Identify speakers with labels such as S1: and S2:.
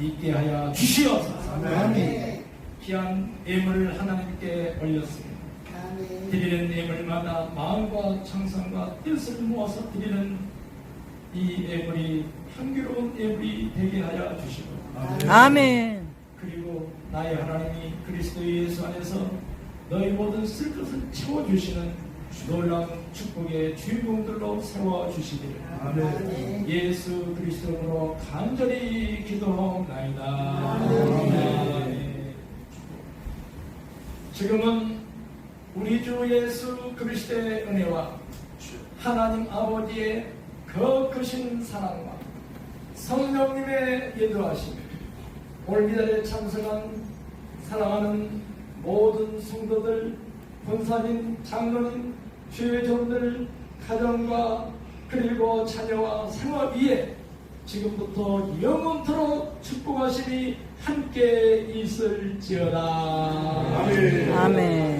S1: 있게 하여 주시옵소서.
S2: 아멘.
S1: 귀한 예물을 하나님께 올렸습니다.
S2: 아멘.
S1: 드리는 예물마다 마음과 정성과 뜻을 모아서 드리는 이 예물이 향기로운 예물이 되게 하여 주시고
S3: 아멘.
S1: 그리고 나의 하나님이 그리스도 예수 안에서 너희 모든 쓸 것을 채워 주시는 놀라운 축복의 주인공들로 세워주시기를
S2: 아멘.
S1: 예수 그리스도로 간절히 기도하옵나이다.
S2: 아멘.
S1: 아멘. 지금은 우리 주 예수 그리스도의 은혜와 하나님 아버지의 그 크신 사랑과 성령님의 인도하심 올미달에 참석한 사랑하는 모든 성도들 본사님 장로님 주의 종들 가정과 그리고 자녀와 생활 위에 지금부터 영원토록 축복하심이 함께 있을지어다.
S2: 아멘.
S3: 아멘.